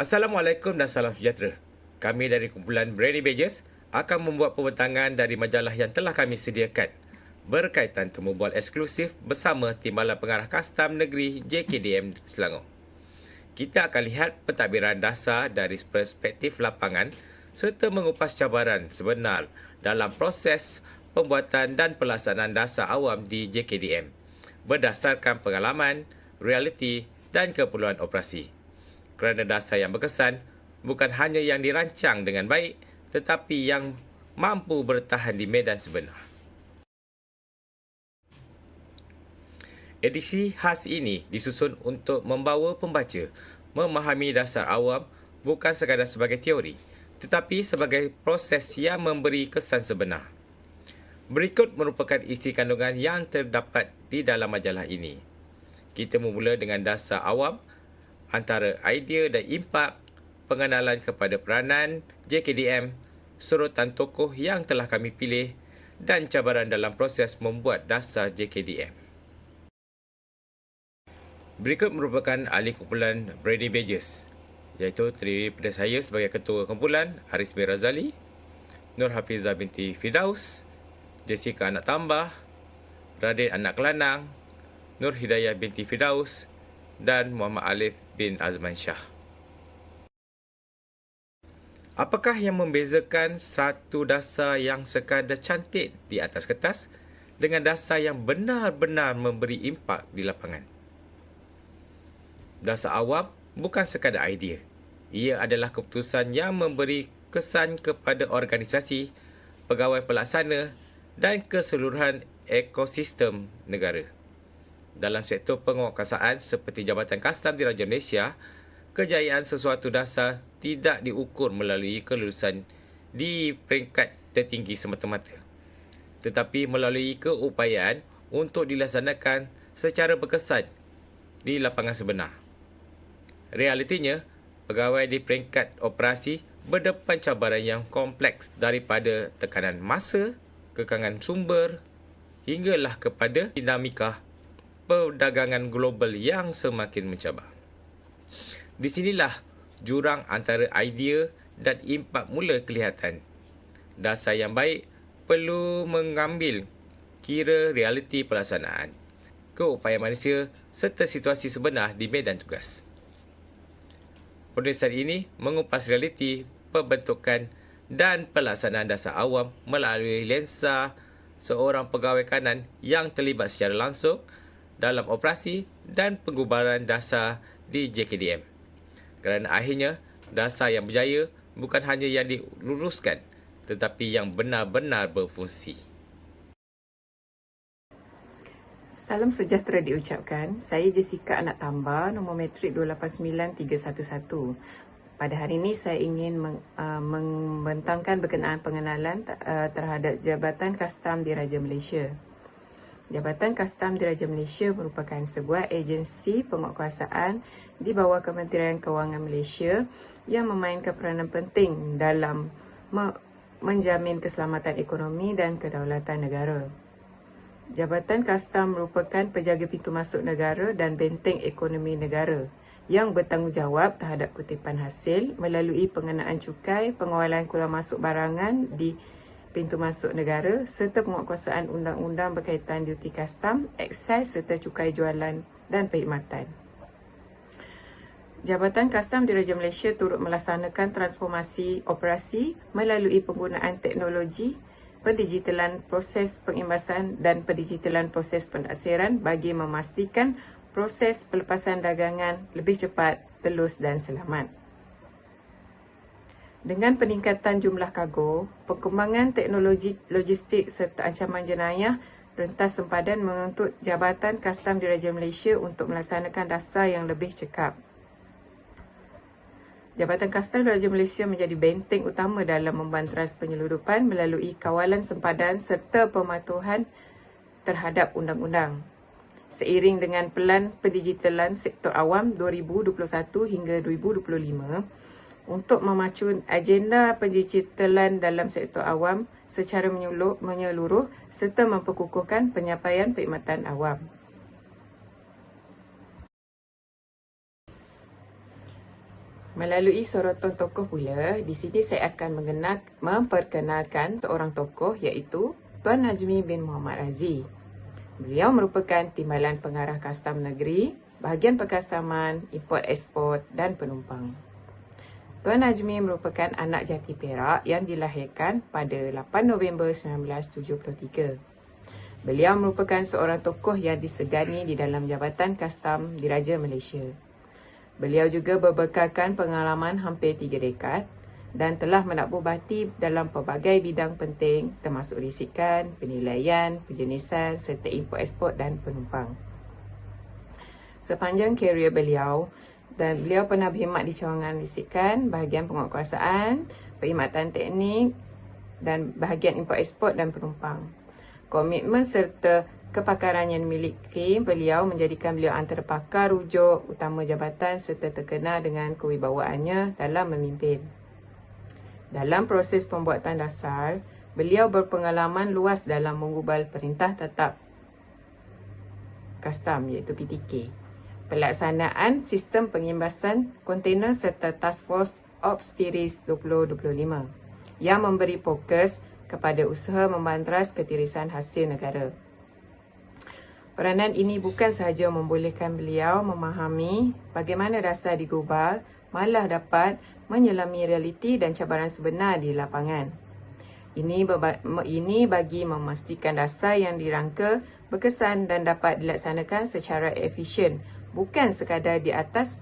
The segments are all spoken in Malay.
Assalamualaikum dan salam sejahtera. Kami dari kumpulan Brady Badges akan membuat pembentangan dari majalah yang telah kami sediakan berkaitan temu bual eksklusif bersama Timbalan Pengarah Kastam Negeri JKDM Selangor. Kita akan lihat pentadbiran dasar dari perspektif lapangan serta mengupas cabaran sebenar dalam proses pembuatan dan pelaksanaan dasar awam di JKDM berdasarkan pengalaman, realiti dan keperluan operasi kerana dasar yang berkesan bukan hanya yang dirancang dengan baik tetapi yang mampu bertahan di medan sebenar. Edisi khas ini disusun untuk membawa pembaca memahami dasar awam bukan sekadar sebagai teori tetapi sebagai proses yang memberi kesan sebenar. Berikut merupakan isi kandungan yang terdapat di dalam majalah ini. Kita memula dengan dasar awam antara idea dan impak pengenalan kepada peranan JKDM, surutan tokoh yang telah kami pilih dan cabaran dalam proses membuat dasar JKDM. Berikut merupakan ahli kumpulan Brady Badges iaitu terdiri pada saya sebagai ketua kumpulan Haris bin Razali, Nur Hafizah binti Fidaus, Jessica anak tambah, Radin anak kelanang, Nur Hidayah binti Fidaus dan Muhammad Alif bin Azman Shah. Apakah yang membezakan satu dasar yang sekadar cantik di atas kertas dengan dasar yang benar-benar memberi impak di lapangan? Dasar awam bukan sekadar idea. Ia adalah keputusan yang memberi kesan kepada organisasi, pegawai pelaksana dan keseluruhan ekosistem negara dalam sektor penguasaan seperti Jabatan Kastam Diraja Malaysia, kejayaan sesuatu dasar tidak diukur melalui kelulusan di peringkat tertinggi semata-mata. Tetapi melalui keupayaan untuk dilaksanakan secara berkesan di lapangan sebenar. Realitinya, pegawai di peringkat operasi berdepan cabaran yang kompleks daripada tekanan masa, kekangan sumber, hinggalah kepada dinamika perdagangan global yang semakin mencabar. Di sinilah jurang antara idea dan impak mula kelihatan. Dasar yang baik perlu mengambil kira realiti pelaksanaan, keupayaan manusia serta situasi sebenar di medan tugas. Penulisan ini mengupas realiti pembentukan dan pelaksanaan dasar awam melalui lensa seorang pegawai kanan yang terlibat secara langsung dalam operasi dan pengubaran dasar di JKDM. Kerana akhirnya, dasar yang berjaya bukan hanya yang diluruskan tetapi yang benar-benar berfungsi. Salam sejahtera diucapkan. Saya Jessica anak tambah nombor metrik 289311. Pada hari ini saya ingin uh, membentangkan berkenaan pengenalan uh, terhadap Jabatan Kastam di Raja Malaysia. Jabatan Kastam Diraja Malaysia merupakan sebuah agensi penguatkuasaan di bawah Kementerian Kewangan Malaysia yang memainkan peranan penting dalam me- menjamin keselamatan ekonomi dan kedaulatan negara. Jabatan Kastam merupakan penjaga pintu masuk negara dan benteng ekonomi negara yang bertanggungjawab terhadap kutipan hasil melalui pengenaan cukai, pengawalan keluar masuk barangan di pintu masuk negara serta penguatkuasaan undang-undang berkaitan duty custom, excise serta cukai jualan dan perkhidmatan. Jabatan Kastam Diraja Malaysia turut melaksanakan transformasi operasi melalui penggunaan teknologi pendigitalan proses pengimbasan dan pendigitalan proses pendaksiran bagi memastikan proses pelepasan dagangan lebih cepat, telus dan selamat. Dengan peningkatan jumlah kargo, perkembangan teknologi logistik serta ancaman jenayah, rentas sempadan menuntut Jabatan Kastam Diraja Malaysia untuk melaksanakan dasar yang lebih cekap. Jabatan Kastam Diraja Malaysia menjadi benteng utama dalam membanteras penyeludupan melalui kawalan sempadan serta pematuhan terhadap undang-undang. Seiring dengan pelan pendigitalan sektor awam 2021 hingga 2025, untuk memacu agenda pendigitalan dalam sektor awam secara menyeluruh serta memperkukuhkan penyampaian perkhidmatan awam. Melalui sorotan tokoh pula, di sini saya akan mengenak, memperkenalkan seorang tokoh iaitu Tuan Najmi bin Muhammad Razi. Beliau merupakan Timbalan Pengarah Kastam Negeri, Bahagian Perkastaman, Import Export dan Penumpang. Tuan Najmi merupakan anak jati Perak yang dilahirkan pada 8 November 1973. Beliau merupakan seorang tokoh yang disegani di dalam Jabatan Kastam Diraja Malaysia. Beliau juga berbekalkan pengalaman hampir tiga dekad dan telah menakbuh bati dalam pelbagai bidang penting termasuk risikan, penilaian, penjenisan serta import ekspor dan penumpang. Sepanjang karier beliau dan beliau pernah berkhidmat di cawangan risikan, bahagian penguatkuasaan, perkhidmatan teknik dan bahagian import ekspor dan penumpang. Komitmen serta kepakaran yang dimiliki beliau menjadikan beliau antara pakar rujuk utama jabatan serta terkenal dengan kewibawaannya dalam memimpin. Dalam proses pembuatan dasar, beliau berpengalaman luas dalam menggubal perintah tetap custom iaitu PTK. Pelaksanaan sistem pengimbasan kontainer serta Task Force Ops Series 2025 yang memberi fokus kepada usaha membantras ketirisan hasil negara. Peranan ini bukan sahaja membolehkan beliau memahami bagaimana dasar digubal, malah dapat menyelami realiti dan cabaran sebenar di lapangan. Ini, ini bagi memastikan dasar yang dirangka berkesan dan dapat dilaksanakan secara efisien, bukan sekadar di atas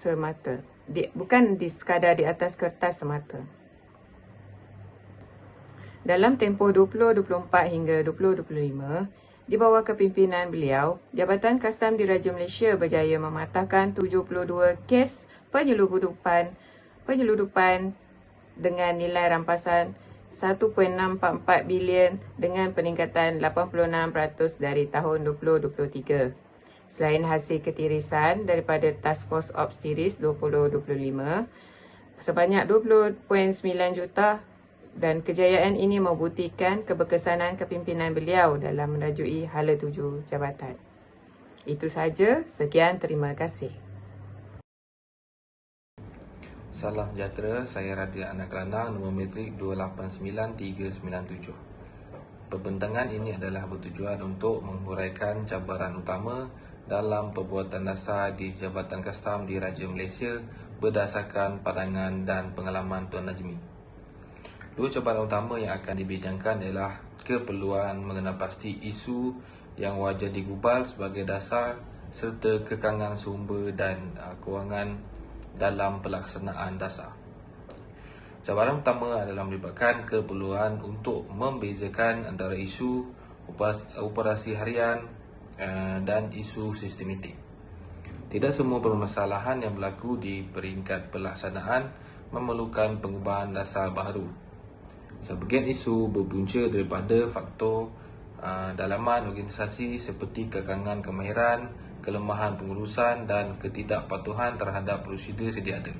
semata. Di, bukan di sekadar di atas kertas semata. Dalam tempoh 2024 hingga 2025, di bawah kepimpinan beliau, Jabatan Kastam Diraja Malaysia berjaya mematahkan 72 kes penyeludupan penyeludupan dengan nilai rampasan 1.644 bilion dengan peningkatan 86% dari tahun 2023. Selain hasil ketirisan daripada Task Force Ops Series 2025, sebanyak 20.9 juta dan kejayaan ini membuktikan keberkesanan kepimpinan beliau dalam merajui hala tuju jabatan. Itu saja. Sekian. Terima kasih. Salam sejahtera. Saya Radia Anak Lanang, nombor metrik 289397. Perbentangan ini adalah bertujuan untuk menghuraikan cabaran utama dalam perbuatan dasar di Jabatan Kastam di Raja Malaysia berdasarkan pandangan dan pengalaman Tuan Najmi. Dua cabaran utama yang akan dibincangkan ialah keperluan mengenal pasti isu yang wajar digubal sebagai dasar serta kekangan sumber dan uh, kewangan dalam pelaksanaan dasar. Cabaran pertama adalah melibatkan keperluan untuk membezakan antara isu operasi harian dan isu sistematik. Tidak semua permasalahan yang berlaku di peringkat pelaksanaan memerlukan pengubahan dasar baru. Sebagian isu berpunca daripada faktor uh, dalaman organisasi seperti kekangan kemahiran, kelemahan pengurusan dan ketidakpatuhan terhadap prosedur sedia ada.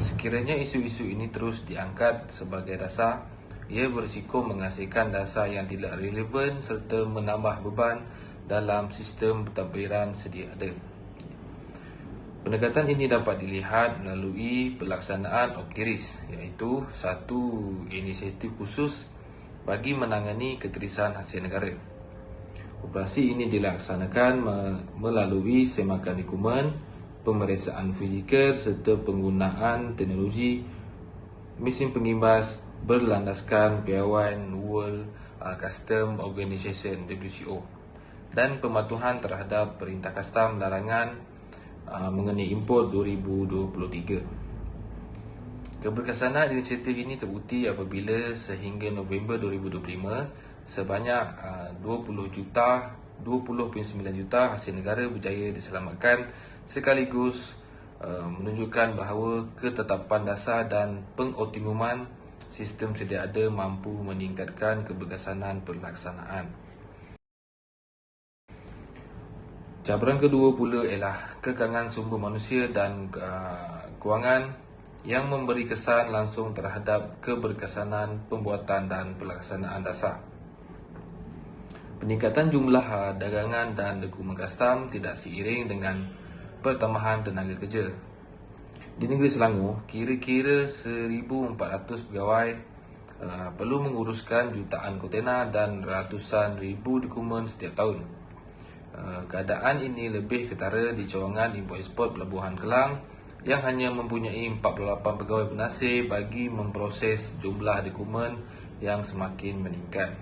Sekiranya isu-isu ini terus diangkat sebagai dasar, ia berisiko menghasilkan dasar yang tidak relevan serta menambah beban dalam sistem pentadbiran sedia ada. Pendekatan ini dapat dilihat melalui pelaksanaan Optiris iaitu satu inisiatif khusus bagi menangani keterisan hasil negara. Operasi ini dilaksanakan melalui semakan dokumen, pemeriksaan fizikal serta penggunaan teknologi mesin pengimbas berlandaskan piawai World Custom Organization WCO dan pematuhan terhadap perintah kastam larangan uh, mengenai import 2023. Keberkesanan inisiatif ini terbukti apabila sehingga November 2025 sebanyak uh, 20 juta 20.9 juta hasil negara berjaya diselamatkan sekaligus uh, menunjukkan bahawa ketetapan dasar dan pengoptimuman sistem sedia ada mampu meningkatkan keberkesanan pelaksanaan. Cabaran kedua pula ialah kekangan sumber manusia dan uh, kewangan yang memberi kesan langsung terhadap keberkesanan pembuatan dan pelaksanaan dasar. Peningkatan jumlah uh, dagangan dan dokumen kastam tidak seiring dengan pertambahan tenaga kerja. Di negeri Selangor, kira-kira 1,400 pegawai uh, perlu menguruskan jutaan kontena dan ratusan ribu dokumen setiap tahun. Uh, keadaan ini lebih ketara di cawangan import-export Pelabuhan Kelang yang hanya mempunyai 48 pegawai penasih bagi memproses jumlah dokumen yang semakin meningkat.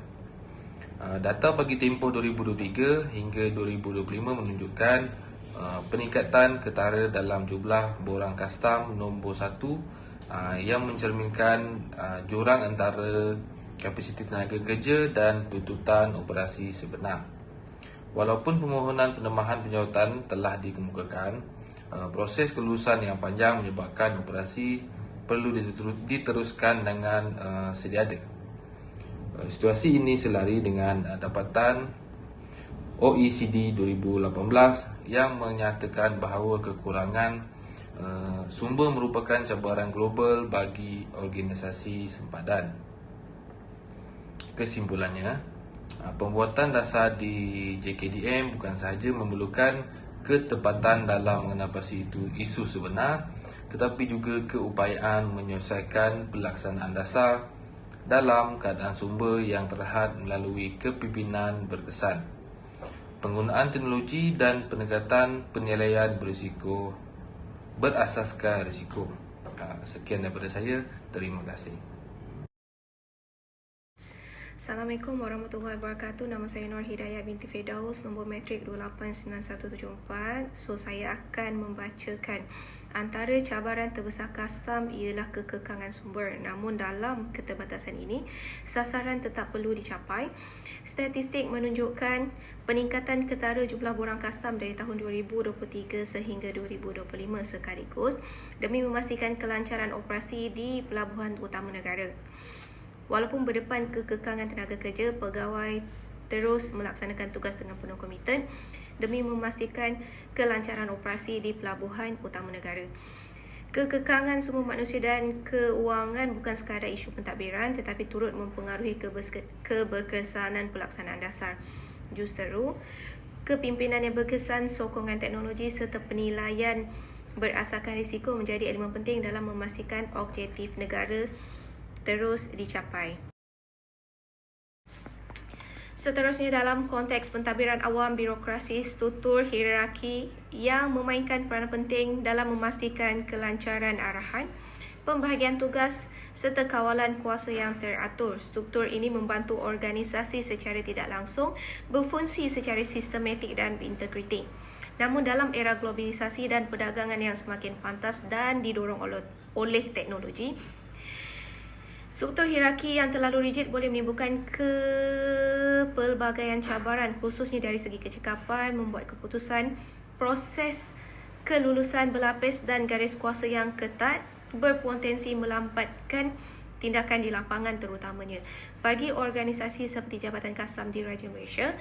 Uh, data bagi tempoh 2023 hingga 2025 menunjukkan uh, peningkatan ketara dalam jumlah borang kastam nombor 1 uh, yang mencerminkan jurang antara kapasiti tenaga kerja dan tuntutan operasi sebenar. Walaupun permohonan penemahan penjawatan telah dikemukakan, uh, proses kelulusan yang panjang menyebabkan operasi perlu diteruskan dengan uh, sedia ada. Uh, situasi ini selari dengan dapatan OECD 2018 yang menyatakan bahawa kekurangan sumber merupakan cabaran global bagi organisasi sempadan. Kesimpulannya, pembuatan dasar di JKDM bukan sahaja memerlukan ketepatan dalam mengatasi itu isu sebenar tetapi juga keupayaan menyelesaikan pelaksanaan dasar dalam keadaan sumber yang terhad melalui kepimpinan berkesan. Penggunaan teknologi dan pendekatan penilaian berisiko berasaskan risiko. Ah, sekian daripada saya. Terima kasih Assalamualaikum warahmatullahi wabarakatuh. Nama saya Nur Hidayat binti Fedaus, nombor metrik 289174. So saya akan membacakan antara cabaran terbesar custom ialah kekekangan sumber. Namun dalam keterbatasan ini, sasaran tetap perlu dicapai. Statistik menunjukkan peningkatan ketara jumlah borang custom dari tahun 2023 sehingga 2025 sekaligus demi memastikan kelancaran operasi di pelabuhan utama negara. Walaupun berdepan kekekangan tenaga kerja, pegawai terus melaksanakan tugas dengan penuh komiten demi memastikan kelancaran operasi di pelabuhan utama negara. Kekekangan semua manusia dan keuangan bukan sekadar isu pentadbiran tetapi turut mempengaruhi keberkesanan pelaksanaan dasar. Justeru, kepimpinan yang berkesan, sokongan teknologi serta penilaian berasaskan risiko menjadi elemen penting dalam memastikan objektif negara terus dicapai. Seterusnya dalam konteks pentadbiran awam birokrasi struktur hierarki yang memainkan peranan penting dalam memastikan kelancaran arahan, pembahagian tugas serta kawalan kuasa yang teratur. Struktur ini membantu organisasi secara tidak langsung berfungsi secara sistematik dan berintegriti. Namun dalam era globalisasi dan perdagangan yang semakin pantas dan didorong oleh teknologi, Struktur hierarki yang terlalu rigid boleh menimbulkan kepelbagaian cabaran khususnya dari segi kecekapan, membuat keputusan, proses kelulusan berlapis dan garis kuasa yang ketat berpotensi melambatkan tindakan di lapangan terutamanya. Bagi organisasi seperti Jabatan Kastam di Raja Malaysia,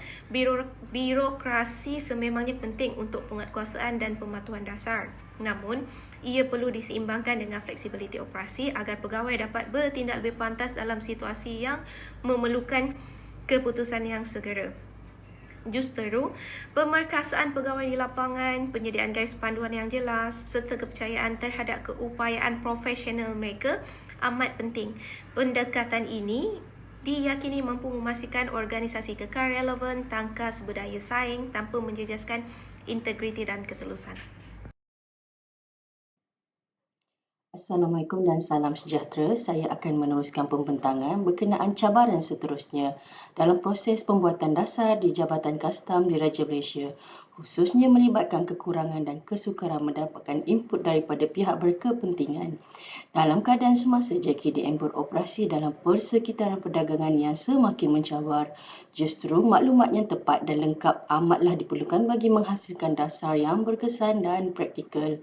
birokrasi sememangnya penting untuk penguatkuasaan dan pematuhan dasar. Namun, ia perlu diseimbangkan dengan fleksibiliti operasi agar pegawai dapat bertindak lebih pantas dalam situasi yang memerlukan keputusan yang segera. Justeru, pemerkasaan pegawai di lapangan, penyediaan garis panduan yang jelas serta kepercayaan terhadap keupayaan profesional mereka amat penting. Pendekatan ini diyakini mampu memastikan organisasi kekal relevan, tangkas berdaya saing tanpa menjejaskan integriti dan ketulusan. Assalamualaikum dan salam sejahtera. Saya akan meneruskan pembentangan berkenaan cabaran seterusnya dalam proses pembuatan dasar di Jabatan Kastam di Raja Malaysia, khususnya melibatkan kekurangan dan kesukaran mendapatkan input daripada pihak berkepentingan. Dalam keadaan semasa JKDM beroperasi dalam persekitaran perdagangan yang semakin mencabar, justru maklumat yang tepat dan lengkap amatlah diperlukan bagi menghasilkan dasar yang berkesan dan praktikal.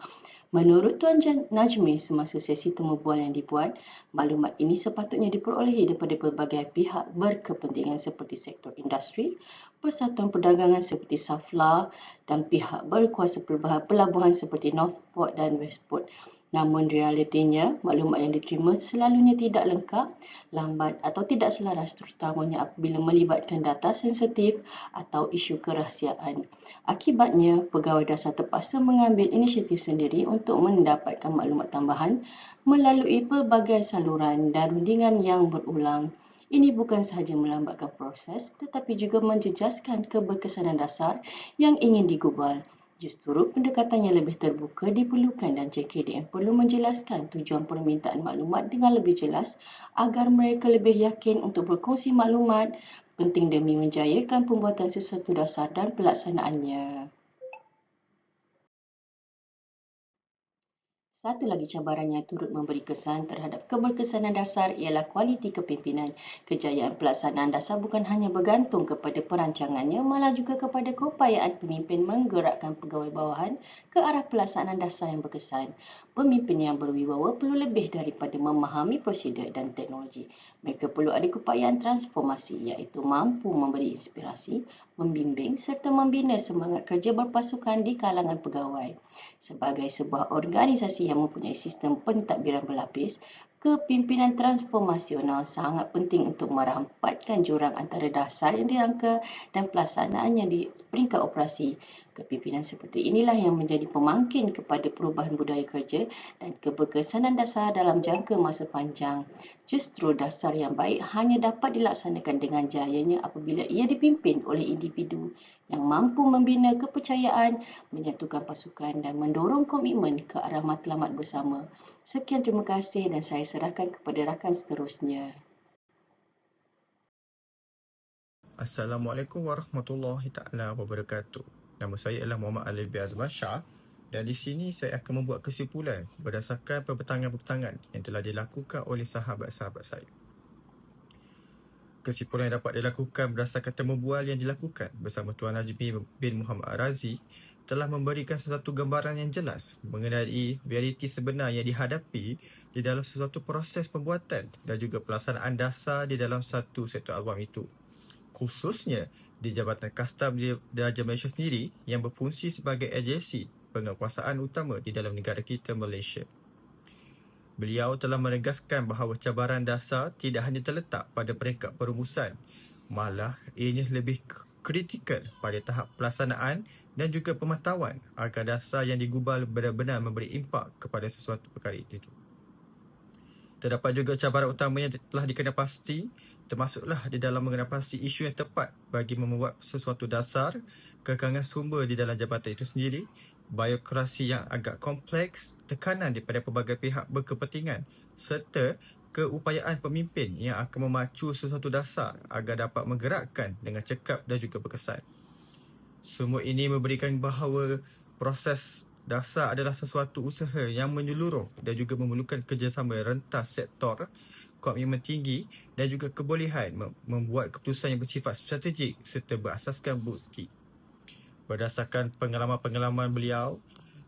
Menurut Tuan Najmi semasa sesi temu bual yang dibuat, maklumat ini sepatutnya diperolehi daripada pelbagai pihak berkepentingan seperti sektor industri, persatuan perdagangan seperti Safla dan pihak berkuasa pelabuhan seperti Northport dan Westport. Namun realitinya, maklumat yang diterima selalunya tidak lengkap, lambat atau tidak selaras terutamanya apabila melibatkan data sensitif atau isu kerahsiaan. Akibatnya, pegawai dasar terpaksa mengambil inisiatif sendiri untuk mendapatkan maklumat tambahan melalui pelbagai saluran dan rundingan yang berulang. Ini bukan sahaja melambatkan proses tetapi juga menjejaskan keberkesanan dasar yang ingin digubal. Justru pendekatan yang lebih terbuka diperlukan dan JKDM perlu menjelaskan tujuan permintaan maklumat dengan lebih jelas agar mereka lebih yakin untuk berkongsi maklumat penting demi menjayakan pembuatan sesuatu dasar dan pelaksanaannya. Satu lagi cabaran yang turut memberi kesan terhadap keberkesanan dasar ialah kualiti kepimpinan. Kejayaan pelaksanaan dasar bukan hanya bergantung kepada perancangannya, malah juga kepada keupayaan pemimpin menggerakkan pegawai bawahan ke arah pelaksanaan dasar yang berkesan. Pemimpin yang berwibawa perlu lebih daripada memahami prosedur dan teknologi. Mereka perlu ada keupayaan transformasi iaitu mampu memberi inspirasi, membimbing serta membina semangat kerja berpasukan di kalangan pegawai. Sebagai sebuah organisasi yang mempunyai sistem pentadbiran berlapis, kepimpinan transformasional sangat penting untuk merampatkan jurang antara dasar yang dirangka dan pelaksanaannya di peringkat operasi. Kepimpinan seperti inilah yang menjadi pemangkin kepada perubahan budaya kerja dan keberkesanan dasar dalam jangka masa panjang. Justru dasar yang baik hanya dapat dilaksanakan dengan jayanya apabila ia dipimpin oleh individu yang mampu membina kepercayaan, menyatukan pasukan dan mendorong komitmen ke arah matlamat bersama. Sekian terima kasih dan saya serahkan kepada rakan seterusnya. Assalamualaikum warahmatullahi taala wabarakatuh. Nama saya adalah Muhammad Alif Azman Shah dan di sini saya akan membuat kesimpulan berdasarkan perbentangan-perbentangan yang telah dilakukan oleh sahabat-sahabat saya. Kesimpulan yang dapat dilakukan berdasarkan temu bual yang dilakukan bersama Tuan Haji bin Muhammad Arazi telah memberikan sesuatu gambaran yang jelas mengenai realiti sebenar yang dihadapi di dalam sesuatu proses pembuatan dan juga pelaksanaan dasar di dalam satu sektor awam itu. Khususnya di Jabatan Kastam di Raja Malaysia sendiri yang berfungsi sebagai agensi penguasaan utama di dalam negara kita Malaysia. Beliau telah menegaskan bahawa cabaran dasar tidak hanya terletak pada peringkat perumusan, malah ianya lebih kritikal pada tahap pelaksanaan dan juga pemantauan agar dasar yang digubal benar-benar memberi impak kepada sesuatu perkara itu. Terdapat juga cabaran utama yang telah dikenal pasti, termasuklah di dalam mengenal pasti isu yang tepat bagi membuat sesuatu dasar, kekangan sumber di dalam jabatan itu sendiri biokrasi yang agak kompleks, tekanan daripada pelbagai pihak berkepentingan serta keupayaan pemimpin yang akan memacu sesuatu dasar agar dapat menggerakkan dengan cekap dan juga berkesan. Semua ini memberikan bahawa proses dasar adalah sesuatu usaha yang menyeluruh dan juga memerlukan kerjasama rentas sektor, komitmen tinggi dan juga kebolehan membuat keputusan yang bersifat strategik serta berasaskan bukti. Berdasarkan pengalaman-pengalaman beliau,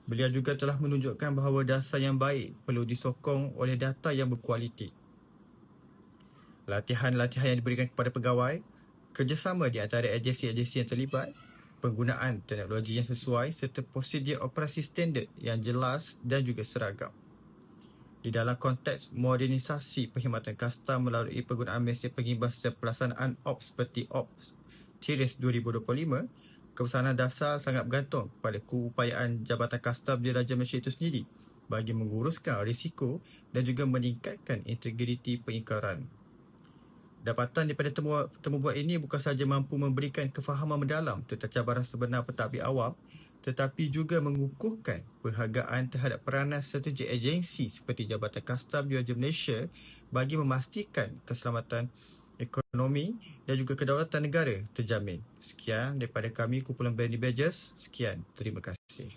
beliau juga telah menunjukkan bahawa dasar yang baik perlu disokong oleh data yang berkualiti. Latihan-latihan yang diberikan kepada pegawai, kerjasama di antara agensi-agensi yang terlibat, penggunaan teknologi yang sesuai serta prosedur operasi standard yang jelas dan juga seragam. Di dalam konteks modernisasi perkhidmatan kastam melalui penggunaan mesin pengimbas dan pelaksanaan OPS seperti OPS Tiris 2025, kebesaran dasar sangat bergantung pada keupayaan Jabatan Kastam di Raja Malaysia itu sendiri bagi menguruskan risiko dan juga meningkatkan integriti pengingkaran. Dapatan daripada temu, temu buat ini bukan sahaja mampu memberikan kefahaman mendalam tentang cabaran sebenar pentadbir awam tetapi juga mengukuhkan perhargaan terhadap peranan strategi agensi seperti Jabatan Kastam di Raja Malaysia bagi memastikan keselamatan ekonomi dan juga kedaulatan negara terjamin. Sekian daripada kami kumpulan Bernie Badgers. Sekian. Terima kasih.